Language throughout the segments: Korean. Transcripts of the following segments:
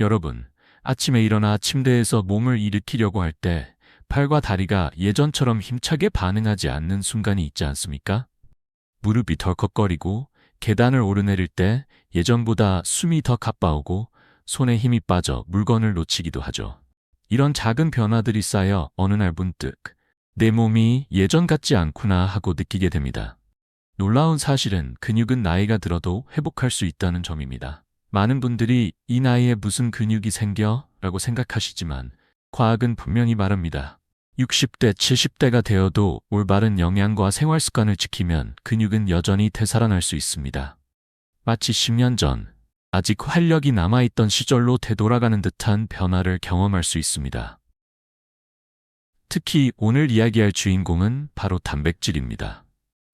여러분, 아침에 일어나 침대에서 몸을 일으키려고 할 때 팔과 다리가 예전처럼 힘차게 반응하지 않는 순간이 있지 않습니까? 무릎이 덜컥거리고 계단을 오르내릴 때 예전보다 숨이 더 가빠오고 손에 힘이 빠져 물건을 놓치기도 하죠. 이런 작은 변화들이 쌓여 어느 날 문득 내 몸이 예전 같지 않구나 하고 느끼게 됩니다. 놀라운 사실은 근육은 나이가 들어도 회복할 수 있다는 점입니다. 많은 분들이 이 나이에 무슨 근육이 생겨? 라고 생각하시지만 과학은 분명히 말합니다. 60대, 70대가 되어도 올바른 영양과 생활 습관을 지키면 근육은 여전히 되살아날 수 있습니다. 마치 10년 전 아직 활력이 남아있던 시절로 되돌아가는 듯한 변화를 경험할 수 있습니다. 특히 오늘 이야기할 주인공은 바로 단백질입니다.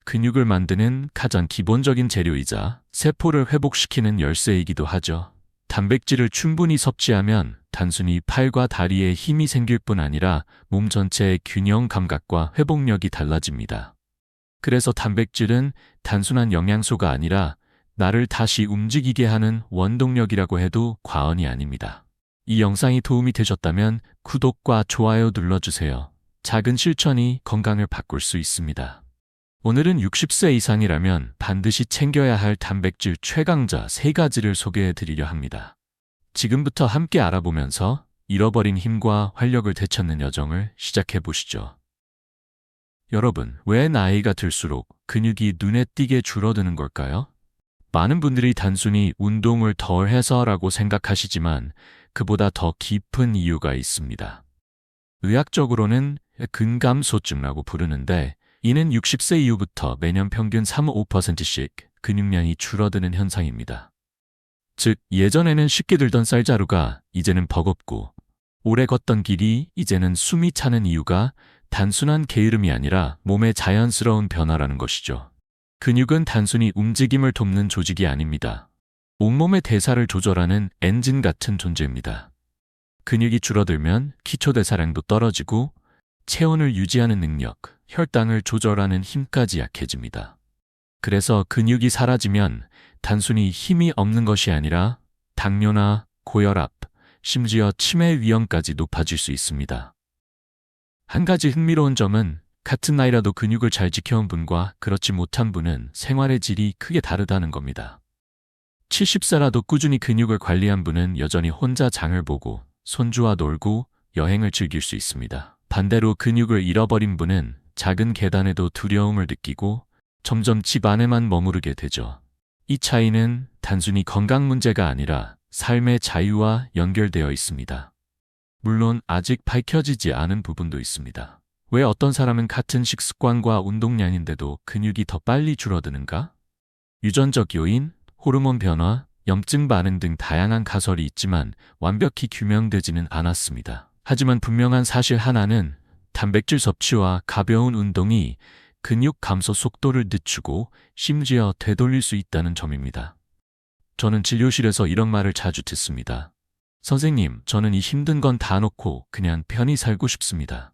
근육을 만드는 가장 기본적인 재료이자 세포를 회복시키는 열쇠이기도 하죠. 단백질을 충분히 섭취하면 단순히 팔과 다리에 힘이 생길 뿐 아니라 몸 전체의 균형 감각과 회복력이 달라집니다. 그래서 단백질은 단순한 영양소가 아니라 나를 다시 움직이게 하는 원동력이라고 해도 과언이 아닙니다. 이 영상이 도움이 되셨다면 구독과 좋아요 눌러주세요. 작은 실천이 건강을 바꿀 수 있습니다. 오늘은 60세 이상이라면 반드시 챙겨야 할 단백질 최강자 세 가지를 소개해 드리려 합니다. 지금부터 함께 알아보면서 잃어버린 힘과 활력을 되찾는 여정을 시작해 보시죠. 여러분, 왜 나이가 들수록 근육이 눈에 띄게 줄어드는 걸까요? 많은 분들이 단순히 운동을 덜 해서라고 생각하시지만 그보다 더 깊은 이유가 있습니다. 의학적으로는 근감소증이라고 부르는데 이는 60세 이후부터 매년 평균 3-5%씩 근육량이 줄어드는 현상입니다. 즉, 예전에는 쉽게 들던 쌀자루가 이제는 버겁고 오래 걷던 길이 이제는 숨이 차는 이유가 단순한 게으름이 아니라 몸의 자연스러운 변화라는 것이죠. 근육은 단순히 움직임을 돕는 조직이 아닙니다. 온몸의 대사를 조절하는 엔진 같은 존재입니다. 근육이 줄어들면 기초 대사량도 떨어지고 체온을 유지하는 능력, 혈당을 조절하는 힘까지 약해집니다. 그래서 근육이 사라지면 단순히 힘이 없는 것이 아니라 당뇨나 고혈압, 심지어 치매 위험까지 높아질 수 있습니다. 한 가지 흥미로운 점은 같은 나이라도 근육을 잘 지켜온 분과 그렇지 못한 분은 생활의 질이 크게 다르다는 겁니다. 70세라도 꾸준히 근육을 관리한 분은 여전히 혼자 장을 보고 손주와 놀고 여행을 즐길 수 있습니다. 반대로 근육을 잃어버린 분은 작은 계단에도 두려움을 느끼고 점점 집 안에만 머무르게 되죠. 이 차이는 단순히 건강 문제가 아니라 삶의 자유와 연결되어 있습니다. 물론 아직 밝혀지지 않은 부분도 있습니다. 왜 어떤 사람은 같은 식습관과 운동량인데도 근육이 더 빨리 줄어드는가? 유전적 요인, 호르몬 변화, 염증 반응 등 다양한 가설이 있지만 완벽히 규명되지는 않았습니다. 하지만 분명한 사실 하나는 단백질 섭취와 가벼운 운동이 근육 감소 속도를 늦추고 심지어 되돌릴 수 있다는 점입니다. 저는 진료실에서 이런 말을 자주 듣습니다. 선생님, 저는 이 힘든 건 다 놓고 그냥 편히 살고 싶습니다.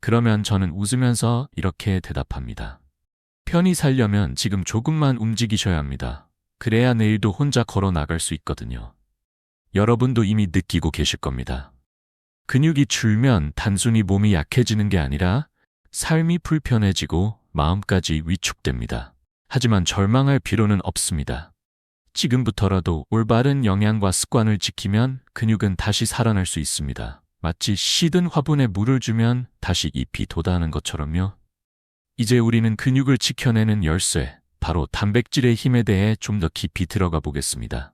그러면 저는 웃으면서 이렇게 대답합니다. 편히 살려면 지금 조금만 움직이셔야 합니다. 그래야 내일도 혼자 걸어 나갈 수 있거든요. 여러분도 이미 느끼고 계실 겁니다. 근육이 줄면 단순히 몸이 약해지는 게 아니라 삶이 불편해지고 마음까지 위축됩니다. 하지만 절망할 필요는 없습니다. 지금부터라도 올바른 영양과 습관을 지키면 근육은 다시 살아날 수 있습니다. 마치 시든 화분에 물을 주면 다시 잎이 돋아나는 것처럼요. 이제 우리는 근육을 지켜내는 열쇠, 바로 단백질의 힘에 대해 좀 더 깊이 들어가 보겠습니다.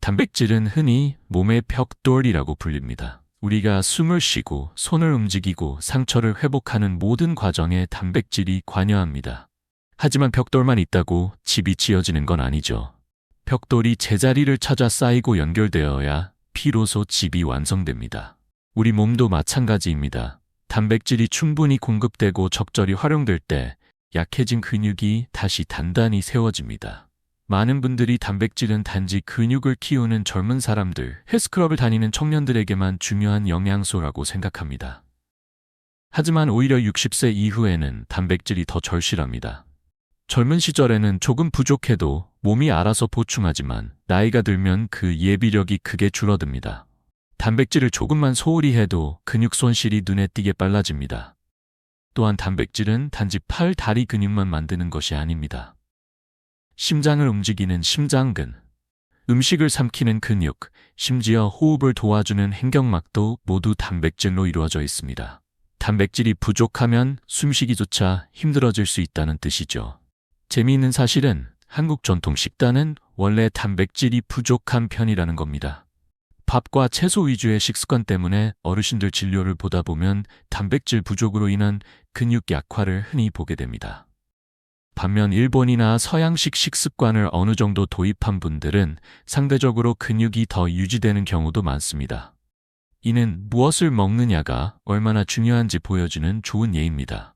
단백질은 흔히 몸의 벽돌이라고 불립니다. 우리가 숨을 쉬고 손을 움직이고 상처를 회복하는 모든 과정에 단백질이 관여합니다. 하지만 벽돌만 있다고 집이 지어지는 건 아니죠. 벽돌이 제자리를 찾아 쌓이고 연결되어야 비로소 집이 완성됩니다. 우리 몸도 마찬가지입니다. 단백질이 충분히 공급되고 적절히 활용될 때 약해진 근육이 다시 단단히 세워집니다. 많은 분들이 단백질은 단지 근육을 키우는 젊은 사람들, 헬스클럽을 다니는 청년들에게만 중요한 영양소라고 생각합니다. 하지만 오히려 60세 이후에는 단백질이 더 절실합니다. 젊은 시절에는 조금 부족해도 몸이 알아서 보충하지만 나이가 들면 그 예비력이 크게 줄어듭니다. 단백질을 조금만 소홀히 해도 근육 손실이 눈에 띄게 빨라집니다. 또한 단백질은 단지 팔, 다리 근육만 만드는 것이 아닙니다. 심장을 움직이는 심장근, 음식을 삼키는 근육, 심지어 호흡을 도와주는 행경막도 모두 단백질로 이루어져 있습니다. 단백질이 부족하면 숨쉬기조차 힘들어질 수 있다는 뜻이죠. 재미있는 사실은 한국 전통 식단은 원래 단백질이 부족한 편이라는 겁니다. 밥과 채소 위주의 식습관 때문에 어르신들 진료를 보다 보면 단백질 부족으로 인한 근육 약화를 흔히 보게 됩니다. 반면 일본이나 서양식 식습관을 어느 정도 도입한 분들은 상대적으로 근육이 더 유지되는 경우도 많습니다. 이는 무엇을 먹느냐가 얼마나 중요한지 보여주는 좋은 예입니다.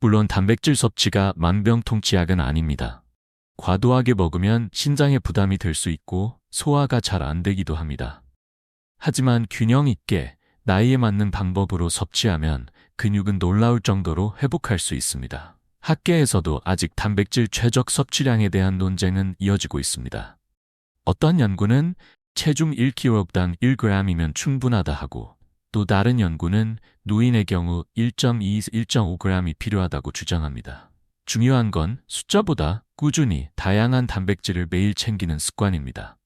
물론 단백질 섭취가 만병통치약은 아닙니다. 과도하게 먹으면 신장에 부담이 될 수 있고 소화가 잘 안 되기도 합니다. 하지만 균형 있게 나이에 맞는 방법으로 섭취하면 근육은 놀라울 정도로 회복할 수 있습니다. 학계에서도 아직 단백질 최적 섭취량에 대한 논쟁은 이어지고 있습니다. 어떤 연구는 체중 1kg당 1g이면 충분하다 하고 또 다른 연구는 노인의 경우 1.2에서 1.5g이 필요하다고 주장합니다. 중요한 건 숫자보다 꾸준히 다양한 단백질을 매일 챙기는 습관입니다.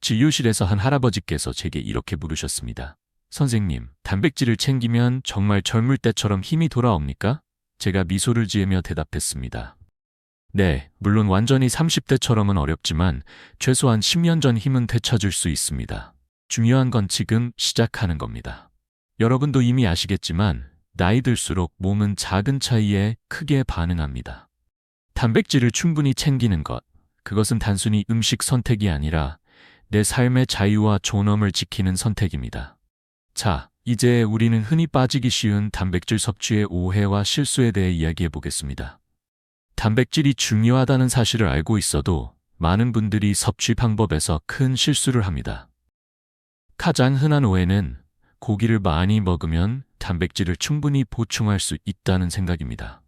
진료실에서 한 할아버지께서 제게 이렇게 물으셨습니다. 선생님, 단백질을 챙기면 정말 젊을 때처럼 힘이 돌아옵니까? 제가 미소를 지으며 대답했습니다. 네, 물론 완전히 30대처럼은 어렵지만 최소한 10년 전 힘은 되찾을 수 있습니다. 중요한 건 지금 시작하는 겁니다. 여러분도 이미 아시겠지만 나이 들수록 몸은 작은 차이에 크게 반응합니다. 단백질을 충분히 챙기는 것, 그것은 단순히 음식 선택이 아니라 내 삶의 자유와 존엄을 지키는 선택입니다. 자, 이제 우리는 흔히 빠지기 쉬운 단백질 섭취의 오해와 실수에 대해 이야기해 보겠습니다. 단백질이 중요하다는 사실을 알고 있어도 많은 분들이 섭취 방법에서 큰 실수를 합니다. 가장 흔한 오해는 고기를 많이 먹으면 단백질을 충분히 보충할 수 있다는 생각입니다.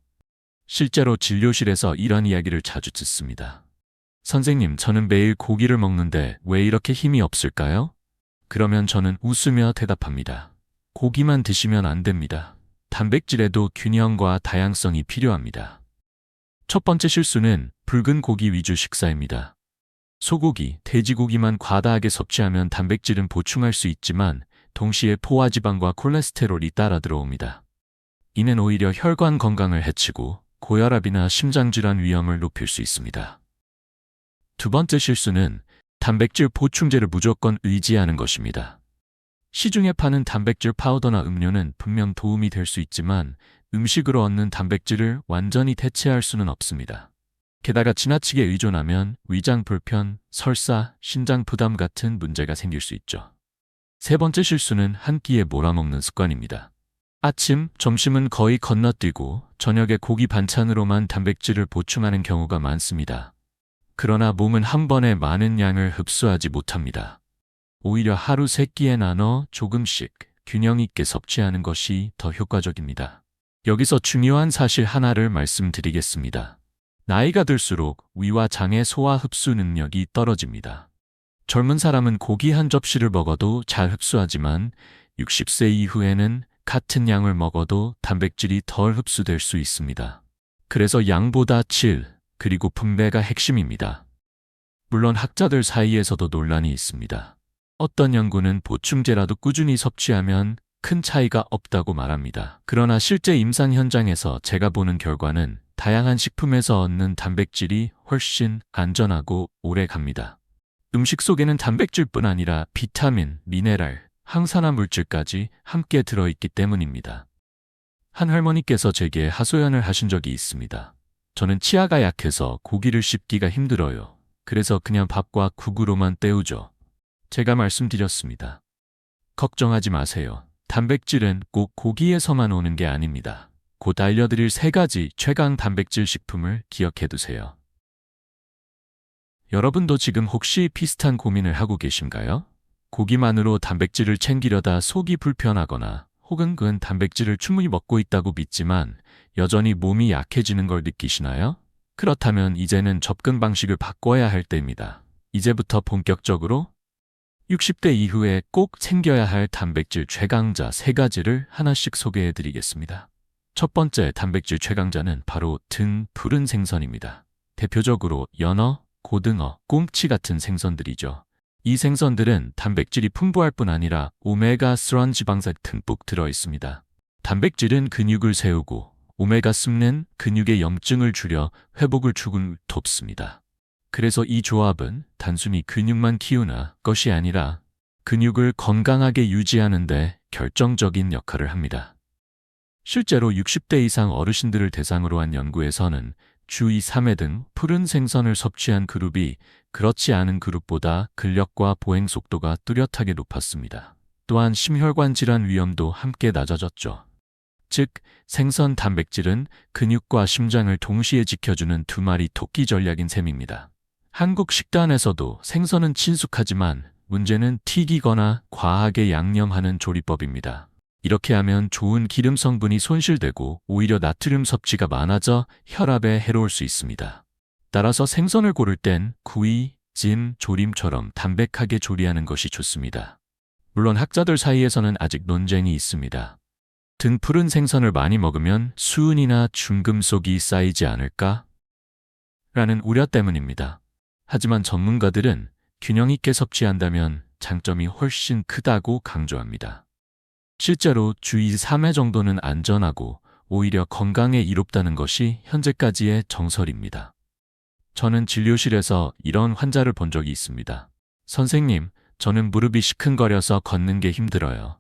실제로 진료실에서 이런 이야기를 자주 듣습니다. 선생님, 저는 매일 고기를 먹는데 왜 이렇게 힘이 없을까요? 그러면 저는 웃으며 대답합니다. 고기만 드시면 안 됩니다. 단백질에도 균형과 다양성이 필요합니다. 첫 번째 실수는 붉은 고기 위주 식사입니다. 소고기, 돼지고기만 과다하게 섭취하면 단백질은 보충할 수 있지만 동시에 포화지방과 콜레스테롤이 따라 들어옵니다. 이는 오히려 혈관 건강을 해치고 고혈압이나 심장질환 위험을 높일 수 있습니다. 두 번째 실수는 단백질 보충제를 무조건 의지하는 것입니다. 시중에 파는 단백질 파우더나 음료는 분명 도움이 될 수 있지만 음식으로 얻는 단백질을 완전히 대체할 수는 없습니다. 게다가 지나치게 의존하면 위장 불편, 설사, 신장 부담 같은 문제가 생길 수 있죠. 세 번째 실수는 한 끼에 몰아먹는 습관입니다. 아침, 점심은 거의 건너뛰고 저녁에 고기 반찬으로만 단백질을 보충하는 경우가 많습니다. 그러나 몸은 한 번에 많은 양을 흡수하지 못합니다. 오히려 하루 세 끼에 나눠 조금씩 균형 있게 섭취하는 것이 더 효과적입니다. 여기서 중요한 사실 하나를 말씀드리겠습니다. 나이가 들수록 위와 장의 소화 흡수 능력이 떨어집니다. 젊은 사람은 고기 한 접시를 먹어도 잘 흡수하지만 60세 이후에는 같은 양을 먹어도 단백질이 덜 흡수될 수 있습니다. 그래서 양보다 질, 그리고 분배가 핵심입니다. 물론 학자들 사이에서도 논란이 있습니다. 어떤 연구는 보충제라도 꾸준히 섭취하면 큰 차이가 없다고 말합니다. 그러나 실제 임상 현장에서 제가 보는 결과는 다양한 식품에서 얻는 단백질이 훨씬 안전하고 오래 갑니다. 음식 속에는 단백질뿐 아니라 비타민, 미네랄, 항산화 물질까지 함께 들어있기 때문입니다. 한 할머니께서 제게 하소연을 하신 적이 있습니다. 저는 치아가 약해서 고기를 씹기가 힘들어요. 그래서 그냥 밥과 국으로만 때우죠. 제가 말씀드렸습니다. 걱정하지 마세요. 단백질은 꼭 고기에서만 오는 게 아닙니다. 곧 알려드릴 세 가지 최강 단백질 식품을 기억해 두세요. 여러분도 지금 혹시 비슷한 고민을 하고 계신가요? 고기만으로 단백질을 챙기려다 속이 불편하거나 혹은 그은 단백질을 충분히 먹고 있다고 믿지만 여전히 몸이 약해지는 걸 느끼시나요? 그렇다면 이제는 접근 방식을 바꿔야 할 때입니다. 이제부터 본격적으로 60대 이후에 꼭 챙겨야 할 단백질 최강자 세 가지를 하나씩 소개해 드리겠습니다. 첫 번째 단백질 최강자는 바로 등 푸른 생선입니다. 대표적으로 연어, 고등어, 꽁치 같은 생선들이죠. 이 생선들은 단백질이 풍부할 뿐 아니라 오메가3 지방산 듬뿍 들어 있습니다. 단백질은 근육을 세우고 오메가3는 근육의 염증을 줄여 회복을 추군 돕습니다. 그래서 이 조합은 단순히 근육만 키우나 것이 아니라 근육을 건강하게 유지하는 데 결정적인 역할을 합니다. 실제로 60대 이상 어르신들을 대상으로 한 연구에서는 주 2, 3회 등 푸른 생선을 섭취한 그룹이 그렇지 않은 그룹보다 근력과 보행 속도가 뚜렷하게 높았습니다. 또한 심혈관 질환 위험도 함께 낮아졌죠. 즉, 생선 단백질은 근육과 심장을 동시에 지켜주는 두 마리 토끼 전략인 셈입니다. 한국 식단에서도 생선은 친숙하지만 문제는 튀기거나 과하게 양념하는 조리법입니다. 이렇게 하면 좋은 기름 성분이 손실되고 오히려 나트륨 섭취가 많아져 혈압에 해로울 수 있습니다. 따라서 생선을 고를 땐 구이, 찜, 조림처럼 담백하게 조리하는 것이 좋습니다. 물론 학자들 사이에서는 아직 논쟁이 있습니다. 등 푸른 생선을 많이 먹으면 수은이나 중금속이 쌓이지 않을까? 라는 우려 때문입니다. 하지만 전문가들은 균형 있게 섭취한다면 장점이 훨씬 크다고 강조합니다. 실제로 주의 3회 정도는 안전하고 오히려 건강에 이롭다는 것이 현재까지의 정설입니다. 저는 진료실에서 이런 환자를 본 적이 있습니다. 선생님, 저는 무릎이 시큰거려서 걷는 게 힘들어요.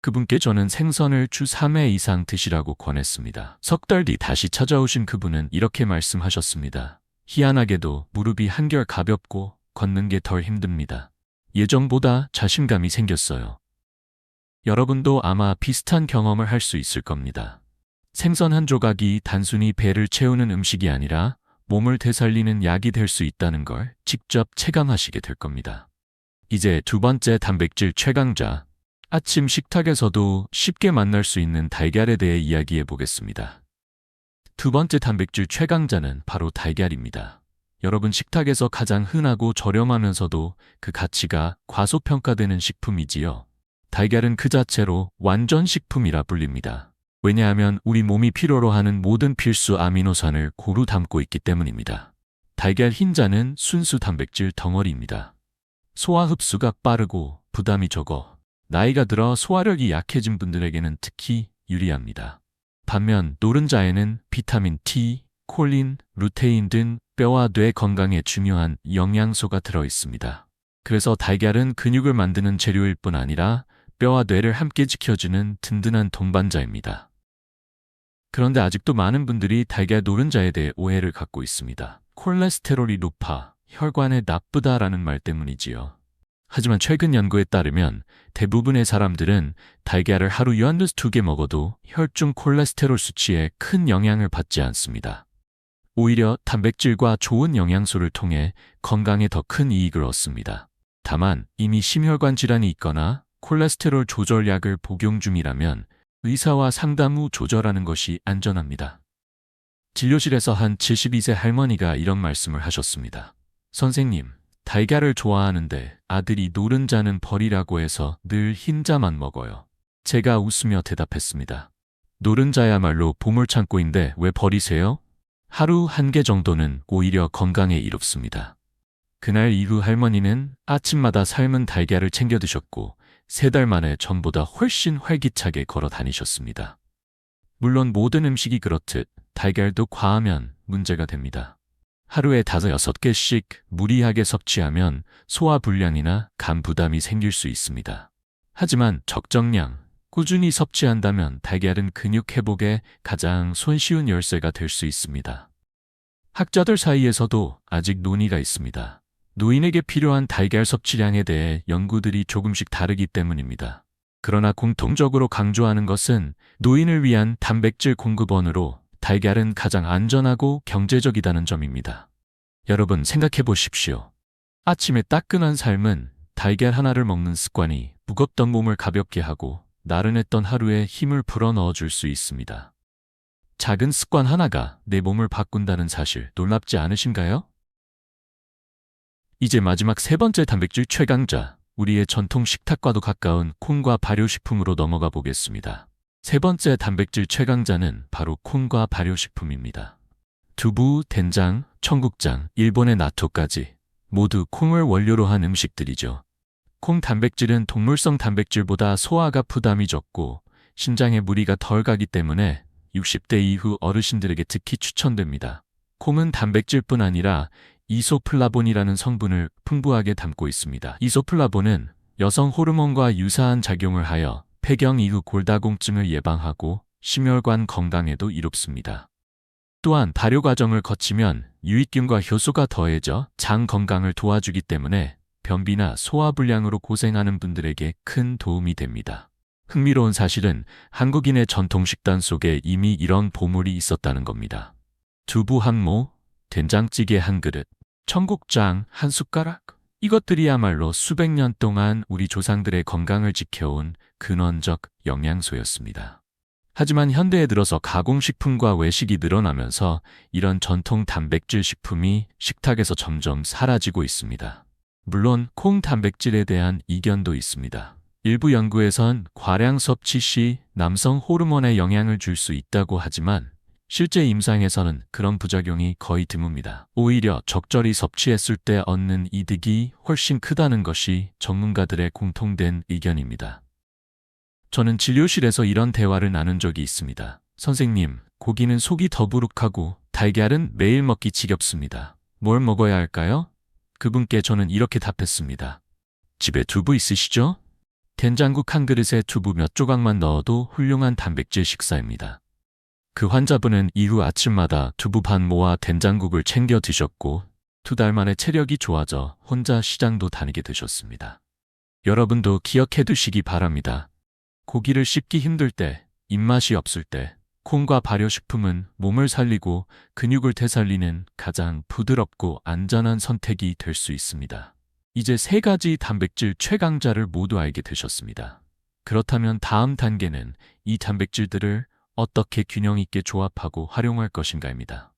그분께 저는 생선을 주 3회 이상 드시라고 권했습니다. 석 달 뒤 다시 찾아오신 그분은 이렇게 말씀하셨습니다. 희한하게도 무릎이 한결 가볍고 걷는 게 덜 힘듭니다. 예전보다 자신감이 생겼어요. 여러분도 아마 비슷한 경험을 할 수 있을 겁니다. 생선 한 조각이 단순히 배를 채우는 음식이 아니라 몸을 되살리는 약이 될 수 있다는 걸 직접 체감하시게 될 겁니다. 이제 두 번째 단백질 최강자, 아침 식탁에서도 쉽게 만날 수 있는 달걀에 대해 이야기해 보겠습니다. 두 번째 단백질 최강자는 바로 달걀입니다. 여러분 식탁에서 가장 흔하고 저렴하면서도 그 가치가 과소평가되는 식품이지요. 달걀은 그 자체로 완전 식품이라 불립니다. 왜냐하면 우리 몸이 필요로 하는 모든 필수 아미노산을 고루 담고 있기 때문입니다. 달걀 흰자는 순수 단백질 덩어리입니다. 소화 흡수가 빠르고 부담이 적어 나이가 들어 소화력이 약해진 분들에게는 특히 유리합니다. 반면 노른자에는 비타민 T, 콜린, 루테인 등 뼈와 뇌 건강에 중요한 영양소가 들어 있습니다. 그래서 달걀은 근육을 만드는 재료일 뿐 아니라 뼈와 뇌를 함께 지켜주는 든든한 동반자입니다. 그런데 아직도 많은 분들이 달걀 노른자에 대해 오해를 갖고 있습니다. 콜레스테롤이 높아 혈관에 나쁘다라는 말 때문이지요. 하지만 최근 연구에 따르면 대부분의 사람들은 달걀을 하루 연듯 두개 먹어도 혈중 콜레스테롤 수치에 큰 영향을 받지 않습니다. 오히려 단백질과 좋은 영양소를 통해 건강에 더 큰 이익을 얻습니다. 다만 이미 심혈관 질환이 있거나 콜레스테롤 조절약을 복용 중이라면 의사와 상담 후 조절하는 것이 안전합니다. 진료실에서 한 72세 할머니가 이런 말씀을 하셨습니다. 선생님, 달걀을 좋아하는데 아들이 노른자는 버리라고 해서 늘 흰자만 먹어요. 제가 웃으며 대답했습니다. 노른자야말로 보물창고인데 왜 버리세요? 하루 한 개 정도는 오히려 건강에 이롭습니다. 그날 이후 할머니는 아침마다 삶은 달걀을 챙겨 드셨고 세 달 만에 전보다 훨씬 활기차게 걸어 다니셨습니다. 물론 모든 음식이 그렇듯 달걀도 과하면 문제가 됩니다. 하루에 다섯 여섯 개씩 무리하게 섭취하면 소화 불량이나 간 부담이 생길 수 있습니다. 하지만 적정량, 꾸준히 섭취한다면 달걀은 근육 회복에 가장 손쉬운 열쇠가 될 수 있습니다. 학자들 사이에서도 아직 논의가 있습니다. 노인에게 필요한 달걀 섭취량에 대해 연구들이 조금씩 다르기 때문입니다. 그러나 공통적으로 강조하는 것은 노인을 위한 단백질 공급원으로 달걀은 가장 안전하고 경제적이다는 점입니다. 여러분 생각해 보십시오. 아침에 따끈한 삶은 달걀 하나를 먹는 습관이 무겁던 몸을 가볍게 하고 나른했던 하루에 힘을 불어 넣어 줄 수 있습니다. 작은 습관 하나가 내 몸을 바꾼다는 사실 놀랍지 않으신가요? 이제 마지막 세 번째 단백질 최강자, 우리의 전통 식탁과도 가까운 콩과 발효식품으로 넘어가 보겠습니다. 세 번째 단백질 최강자는 바로 콩과 발효식품입니다. 두부, 된장, 청국장, 일본의 나토까지 모두 콩을 원료로 한 음식들이죠. 콩 단백질은 동물성 단백질보다 소화가 부담이 적고 신장에 무리가 덜 가기 때문에 60대 이후 어르신들에게 특히 추천됩니다. 콩은 단백질뿐 아니라 이소플라본이라는 성분을 풍부하게 담고 있습니다. 이소플라본은 여성 호르몬과 유사한 작용을 하여 폐경 이후 골다공증을 예방하고 심혈관 건강에도 이롭습니다. 또한 발효 과정을 거치면 유익균과 효소가 더해져 장 건강을 도와주기 때문에 변비나 소화불량으로 고생하는 분들에게 큰 도움이 됩니다. 흥미로운 사실은 한국인의 전통 식단 속에 이미 이런 보물이 있었다는 겁니다. 두부 한 모, 된장찌개 한 그릇, 청국장 한 숟가락. 이것들이야말로 수백 년 동안 우리 조상들의 건강을 지켜온 근원적 영양소였습니다. 하지만 현대에 들어서 가공식품과 외식이 늘어나면서 이런 전통 단백질 식품이 식탁에서 점점 사라지고 있습니다. 물론 콩 단백질에 대한 이견도 있습니다. 일부 연구에선 과량 섭취 시 남성 호르몬에 영향을 줄 수 있다고 하지만 실제 임상에서는 그런 부작용이 거의 드뭅니다. 오히려 적절히 섭취했을 때 얻는 이득이 훨씬 크다는 것이 전문가들의 공통된 의견입니다. 저는 진료실에서 이런 대화를 나눈 적이 있습니다. 선생님, 고기는 속이 더부룩하고 달걀은 매일 먹기 지겹습니다. 뭘 먹어야 할까요? 그분께 저는 이렇게 답했습니다. 집에 두부 있으시죠? 된장국 한 그릇에 두부 몇 조각만 넣어도 훌륭한 단백질 식사입니다. 그 환자분은 이후 아침마다 두부 반 모아 된장국을 챙겨 드셨고 두 달 만에 체력이 좋아져 혼자 시장도 다니게 되셨습니다. 여러분도 기억해 두시기 바랍니다. 고기를 씹기 힘들 때, 입맛이 없을 때, 콩과 발효식품은 몸을 살리고 근육을 되살리는 가장 부드럽고 안전한 선택이 될 수 있습니다. 이제 세 가지 단백질 최강자를 모두 알게 되셨습니다. 그렇다면 다음 단계는 이 단백질들을 어떻게 균형 있게 조합하고 활용할 것인가입니다.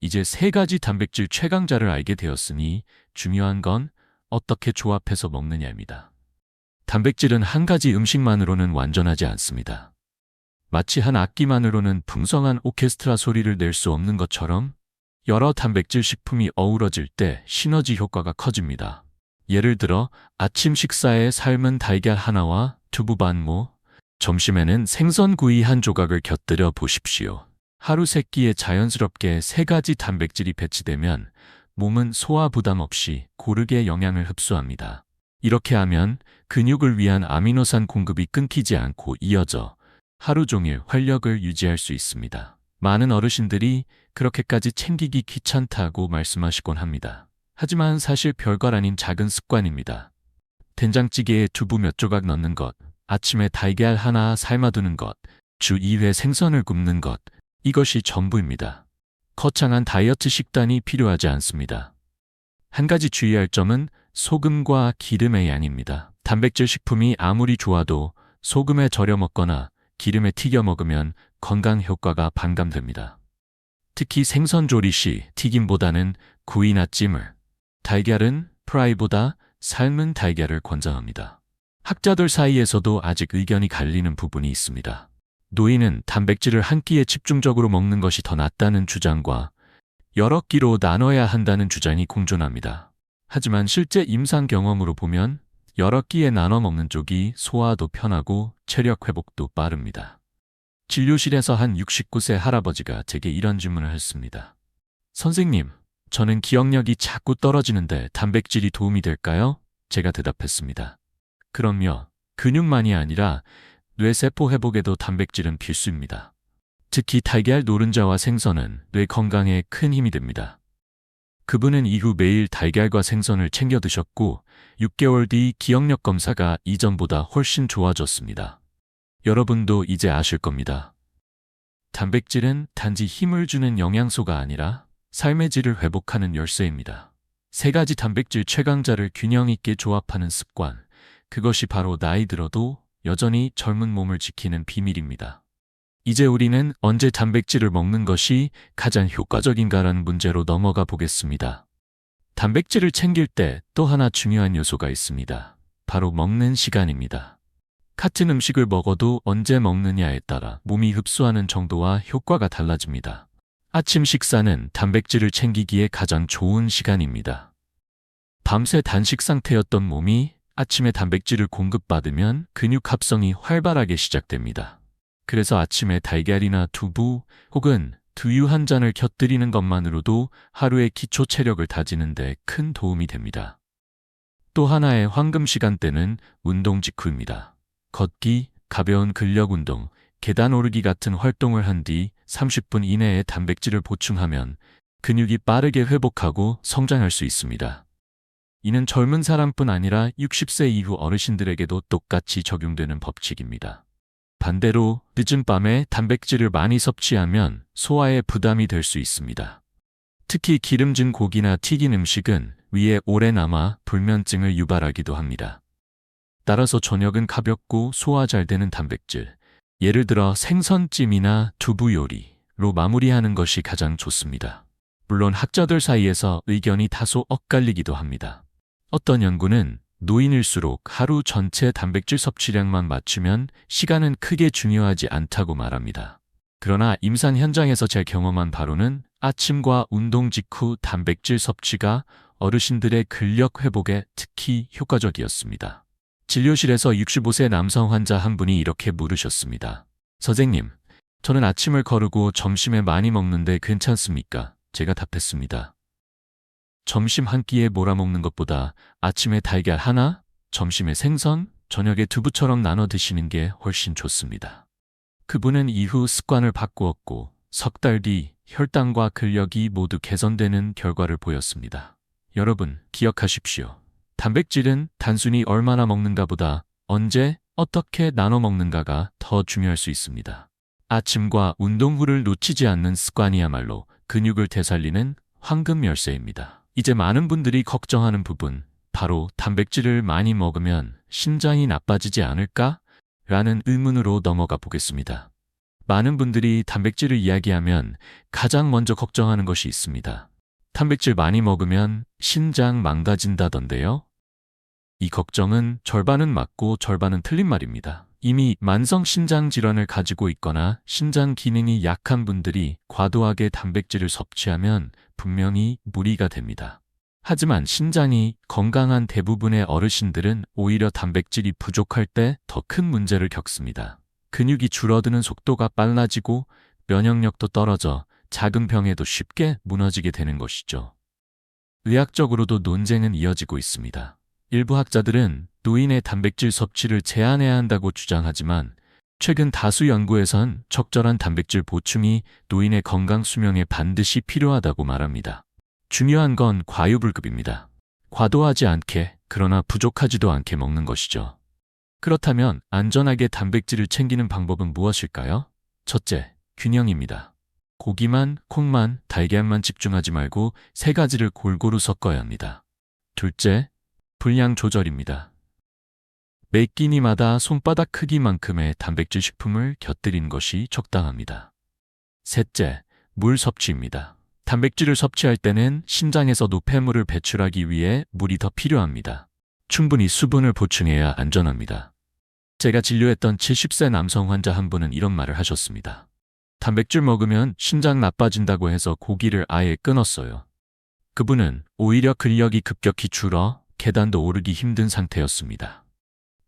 이제 세 가지 단백질 최강자를 알게 되었으니 중요한 건 어떻게 조합해서 먹느냐입니다. 단백질은 한 가지 음식만으로는 완전하지 않습니다. 마치 한 악기만으로는 풍성한 오케스트라 소리를 낼 수 없는 것처럼 여러 단백질 식품이 어우러질 때 시너지 효과가 커집니다. 예를 들어 아침 식사에 삶은 달걀 하나와 두부 반모, 점심에는 생선 구이 한 조각을 곁들여 보십시오. 하루 세 끼에 자연스럽게 세 가지 단백질이 배치되면 몸은 소화 부담 없이 고르게 영양을 흡수합니다. 이렇게 하면 근육을 위한 아미노산 공급이 끊기지 않고 이어져 하루 종일 활력을 유지할 수 있습니다. 많은 어르신들이 그렇게까지 챙기기 귀찮다고 말씀하시곤 합니다. 하지만 사실 별것 아닌 작은 습관입니다. 된장찌개에 두부 몇 조각 넣는 것, 아침에 달걀 하나 삶아두는 것, 주 2회 생선을 굽는 것, 이것이 전부입니다. 거창한 다이어트 식단이 필요하지 않습니다. 한 가지 주의할 점은 소금과 기름의 양입니다. 단백질 식품이 아무리 좋아도 소금에 절여 먹거나 기름에 튀겨 먹으면 건강 효과가 반감됩니다. 특히 생선 조리 시 튀김보다는 구이나 찜을, 달걀은 프라이보다 삶은 달걀을 권장합니다. 학자들 사이에서도 아직 의견이 갈리는 부분이 있습니다. 노인은 단백질을 한 끼에 집중적으로 먹는 것이 더 낫다는 주장과 여러 끼로 나눠야 한다는 주장이 공존합니다. 하지만 실제 임상 경험으로 보면 여러 끼에 나눠 먹는 쪽이 소화도 편하고 체력 회복도 빠릅니다. 진료실에서 한 69세 할아버지가 제게 이런 질문을 했습니다. 선생님, 저는 기억력이 자꾸 떨어지는데 단백질이 도움이 될까요? 제가 대답했습니다. 그럼요. 근육만이 아니라 뇌세포 회복에도 단백질은 필수입니다. 특히 달걀 노른자와 생선은 뇌 건강에 큰 힘이 됩니다. 그분은 이후 매일 달걀과 생선을 챙겨 드셨고 6개월 뒤 기억력 검사가 이전보다 훨씬 좋아졌습니다. 여러분도 이제 아실 겁니다. 단백질은 단지 힘을 주는 영양소가 아니라 삶의 질을 회복하는 열쇠입니다. 세 가지 단백질 최강자를 균형 있게 조합하는 습관. 그것이 바로 나이 들어도 여전히 젊은 몸을 지키는 비밀입니다. 이제 우리는 언제 단백질을 먹는 것이 가장 효과적인가라는 문제로 넘어가 보겠습니다. 단백질을 챙길 때 또 하나 중요한 요소가 있습니다. 바로 먹는 시간입니다. 같은 음식을 먹어도 언제 먹느냐에 따라 몸이 흡수하는 정도와 효과가 달라집니다. 아침 식사는 단백질을 챙기기에 가장 좋은 시간입니다. 밤새 단식 상태였던 몸이 아침에 단백질을 공급받으면 근육 합성이 활발하게 시작됩니다. 그래서 아침에 달걀이나 두부 혹은 두유 한 잔을 곁들이는 것만으로도 하루의 기초 체력을 다지는데 큰 도움이 됩니다. 또 하나의 황금 시간대는 운동 직후입니다. 걷기, 가벼운 근력 운동, 계단 오르기 같은 활동을 한 뒤 30분 이내에 단백질을 보충하면 근육이 빠르게 회복하고 성장할 수 있습니다. 이는 젊은 사람뿐 아니라 60세 이후 어르신들에게도 똑같이 적용되는 법칙입니다. 반대로 늦은 밤에 단백질을 많이 섭취하면 소화에 부담이 될 수 있습니다. 특히 기름진 고기나 튀긴 음식은 위에 오래 남아 불면증을 유발하기도 합니다. 따라서 저녁은 가볍고 소화 잘 되는 단백질, 예를 들어 생선찜이나 두부 요리로 마무리하는 것이 가장 좋습니다. 물론 학자들 사이에서 의견이 다소 엇갈리기도 합니다. 어떤 연구는 노인일수록 하루 전체 단백질 섭취량만 맞추면 시간은 크게 중요하지 않다고 말합니다. 그러나 임상 현장에서 제 경험한 바로는 아침과 운동 직후 단백질 섭취가 어르신들의 근력 회복에 특히 효과적이었습니다. 진료실에서 65세 남성 환자 한 분이 이렇게 물으셨습니다. 선생님, 저는 아침을 거르고 점심에 많이 먹는데 괜찮습니까? 제가 답했습니다. 점심 한 끼에 몰아먹는 것보다 아침에 달걀 하나, 점심에 생선, 저녁에 두부처럼 나눠 드시는 게 훨씬 좋습니다. 그분은 이후 습관을 바꾸었고 석 달 뒤 혈당과 근력이 모두 개선되는 결과를 보였습니다. 여러분, 기억하십시오. 단백질은 단순히 얼마나 먹는가보다 언제, 어떻게 나눠 먹는가가 더 중요할 수 있습니다. 아침과 운동 후를 놓치지 않는 습관이야말로 근육을 되살리는 황금 열쇠입니다. 이제 많은 분들이 걱정하는 부분, 바로 단백질을 많이 먹으면 신장이 나빠지지 않을까? 라는 의문으로 넘어가 보겠습니다. 많은 분들이 단백질을 이야기하면 가장 먼저 걱정하는 것이 있습니다. 단백질 많이 먹으면 신장 망가진다던데요? 이 걱정은 절반은 맞고 절반은 틀린 말입니다. 이미 만성 신장 질환을 가지고 있거나 신장 기능이 약한 분들이 과도하게 단백질을 섭취하면 분명히 무리가 됩니다. 하지만 신장이 건강한 대부분의 어르신들은 오히려 단백질이 부족할 때 더 큰 문제를 겪습니다. 근육이 줄어드는 속도가 빨라지고 면역력도 떨어져 작은 병에도 쉽게 무너지게 되는 것이죠. 의학적으로도 논쟁은 이어지고 있습니다. 일부 학자들은 노인의 단백질 섭취를 제한해야 한다고 주장하지만 최근 다수 연구에선 적절한 단백질 보충이 노인의 건강 수명에 반드시 필요하다고 말합니다. 중요한 건 과유불급입니다. 과도하지 않게 그러나 부족하지도 않게 먹는 것이죠. 그렇다면 안전하게 단백질을 챙기는 방법은 무엇일까요? 첫째, 균형입니다. 고기만, 콩만, 달걀만 집중하지 말고 세 가지를 골고루 섞어야 합니다. 둘째, 분량 조절입니다. 매 끼니마다 손바닥 크기만큼의 단백질 식품을 곁들이는 것이 적당합니다. 셋째, 물 섭취입니다. 단백질을 섭취할 때는 심장에서 노폐물을 배출하기 위해 물이 더 필요합니다. 충분히 수분을 보충해야 안전합니다. 제가 진료했던 70세 남성 환자 한 분은 이런 말을 하셨습니다. 단백질 먹으면 심장 나빠진다고 해서 고기를 아예 끊었어요. 그분은 오히려 근력이 급격히 줄어 계단도 오르기 힘든 상태였습니다.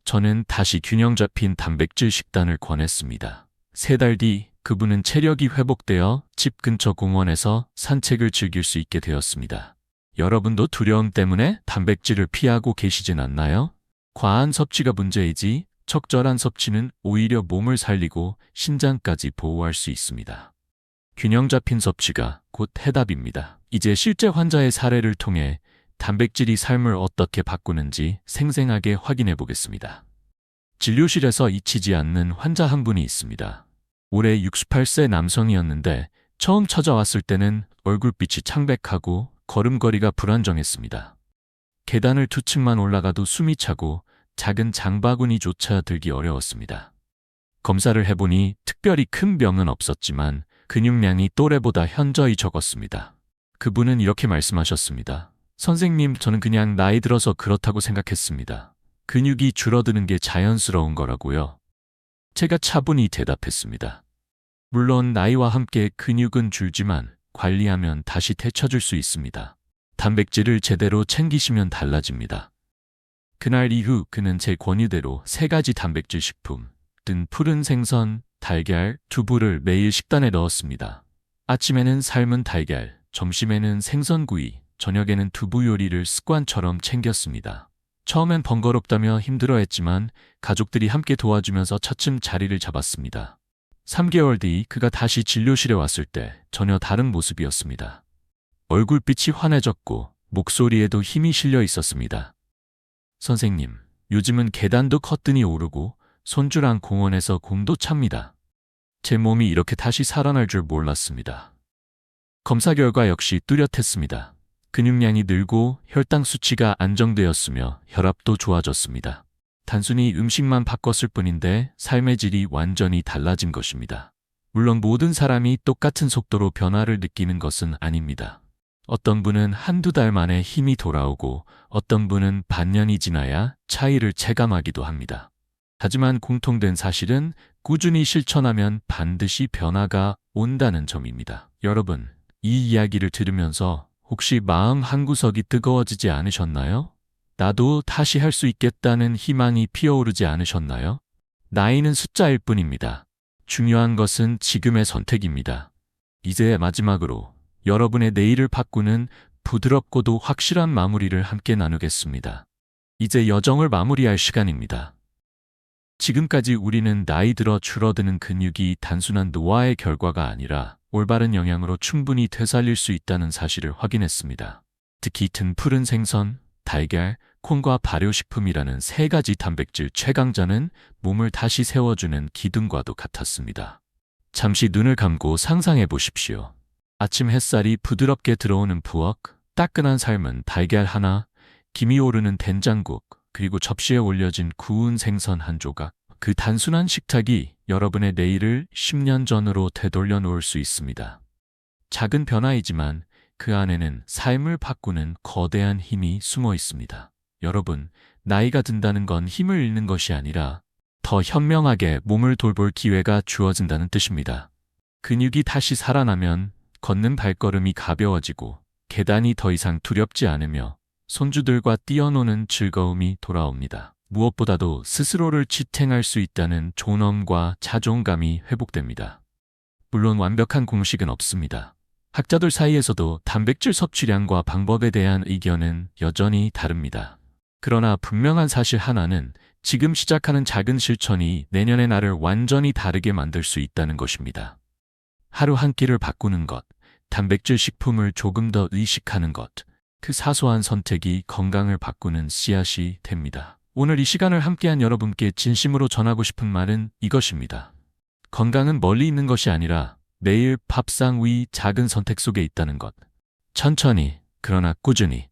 저는 다시 균형 잡힌 단백질 식단을 권했습니다. 세 달 뒤 그분은 체력이 회복되어 집 근처 공원에서 산책을 즐길 수 있게 되었습니다. 여러분도 두려움 때문에 단백질을 피하고 계시진 않나요? 과한 섭취가 문제이지 적절한 섭취는 오히려 몸을 살리고 신장까지 보호할 수 있습니다. 균형 잡힌 섭취가 곧 해답입니다. 이제 실제 환자의 사례를 통해 단백질이 삶을 어떻게 바꾸는지 생생하게 확인해 보겠습니다. 진료실에서 잊히지 않는 환자 한 분이 있습니다. 올해 68세 남성이었는데 처음 찾아왔을 때는 얼굴빛이 창백하고 걸음걸이가 불안정했습니다. 계단을 두 층만 올라가도 숨이 차고 작은 장바구니조차 들기 어려웠습니다. 검사를 해보니 특별히 큰 병은 없었지만 근육량이 또래보다 현저히 적었습니다. 그분은 이렇게 말씀하셨습니다. 선생님, 저는 그냥 나이 들어서 그렇다고 생각했습니다. 근육이 줄어드는 게 자연스러운 거라고요. 제가 차분히 대답했습니다. 물론 나이와 함께 근육은 줄지만 관리하면 다시 되찾을 수 있습니다. 단백질을 제대로 챙기시면 달라집니다. 그날 이후 그는 제 권유대로 세 가지 단백질 식품, 든 푸른 생선, 달걀, 두부를 매일 식단에 넣었습니다. 아침에는 삶은 달걀, 점심에는 생선구이, 저녁에는 두부 요리를 습관처럼 챙겼습니다. 처음엔 번거롭다며 힘들어했지만 가족들이 함께 도와주면서 차츰 자리를 잡았습니다. 3개월 뒤 그가 다시 진료실에 왔을 때 전혀 다른 모습이었습니다. 얼굴빛이 환해졌고 목소리에도 힘이 실려 있었습니다. 선생님, 요즘은 계단도 커튼이 오르고 손주랑 공원에서 공도 찹니다. 제 몸이 이렇게 다시 살아날 줄 몰랐습니다. 검사 결과 역시 뚜렷했습니다. 근육량이 늘고 혈당 수치가 안정되었으며 혈압도 좋아졌습니다. 단순히 음식만 바꿨을 뿐인데 삶의 질이 완전히 달라진 것입니다. 물론 모든 사람이 똑같은 속도로 변화를 느끼는 것은 아닙니다. 어떤 분은 한두 달 만에 힘이 돌아오고 어떤 분은 반년이 지나야 차이를 체감하기도 합니다. 하지만 공통된 사실은 꾸준히 실천하면 반드시 변화가 온다는 점입니다. 여러분, 이 이야기를 들으면서 혹시 마음 한구석이 뜨거워지지 않으셨나요? 나도 다시 할 수 있겠다는 희망이 피어오르지 않으셨나요? 나이는 숫자일 뿐입니다. 중요한 것은 지금의 선택입니다. 이제 마지막으로 여러분의 내일을 바꾸는 부드럽고도 확실한 마무리를 함께 나누겠습니다. 이제 여정을 마무리할 시간입니다. 지금까지 우리는 나이 들어 줄어드는 근육이 단순한 노화의 결과가 아니라 올바른 영양으로 충분히 되살릴 수 있다는 사실을 확인했습니다. 특히 든 푸른 생선, 달걀, 콩과 발효식품이라는 세 가지 단백질 최강자는 몸을 다시 세워주는 기둥과도 같았습니다. 잠시 눈을 감고 상상해 보십시오. 아침 햇살이 부드럽게 들어오는 부엌, 따끈한 삶은 달걀 하나, 김이 오르는 된장국, 그리고 접시에 올려진 구운 생선 한 조각. 그 단순한 식탁이 여러분의 내일을 10년 전으로 되돌려 놓을 수 있습니다. 작은 변화이지만 그 안에는 삶을 바꾸는 거대한 힘이 숨어 있습니다. 여러분, 나이가 든다는 건 힘을 잃는 것이 아니라 더 현명하게 몸을 돌볼 기회가 주어진다는 뜻입니다. 근육이 다시 살아나면 걷는 발걸음이 가벼워지고 계단이 더 이상 두렵지 않으며 손주들과 뛰어노는 즐거움이 돌아옵니다. 무엇보다도 스스로를 지탱할 수 있다는 존엄과 자존감이 회복됩니다. 물론 완벽한 공식은 없습니다. 학자들 사이에서도 단백질 섭취량과 방법에 대한 의견은 여전히 다릅니다. 그러나 분명한 사실 하나는 지금 시작하는 작은 실천이 내년의 나를 완전히 다르게 만들 수 있다는 것입니다. 하루 한 끼를 바꾸는 것, 단백질 식품을 조금 더 의식하는 것, 그 사소한 선택이 건강을 바꾸는 씨앗이 됩니다. 오늘 이 시간을 함께한 여러분께 진심으로 전하고 싶은 말은 이것입니다. 건강은 멀리 있는 것이 아니라 매일 밥상 위 작은 선택 속에 있다는 것. 천천히, 그러나 꾸준히.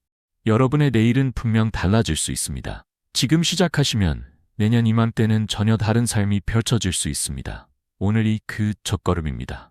여러분의 내일은 분명 달라질 수 있습니다. 지금 시작하시면 내년 이맘때는 전혀 다른 삶이 펼쳐질 수 있습니다. 오늘이 그 첫걸음입니다.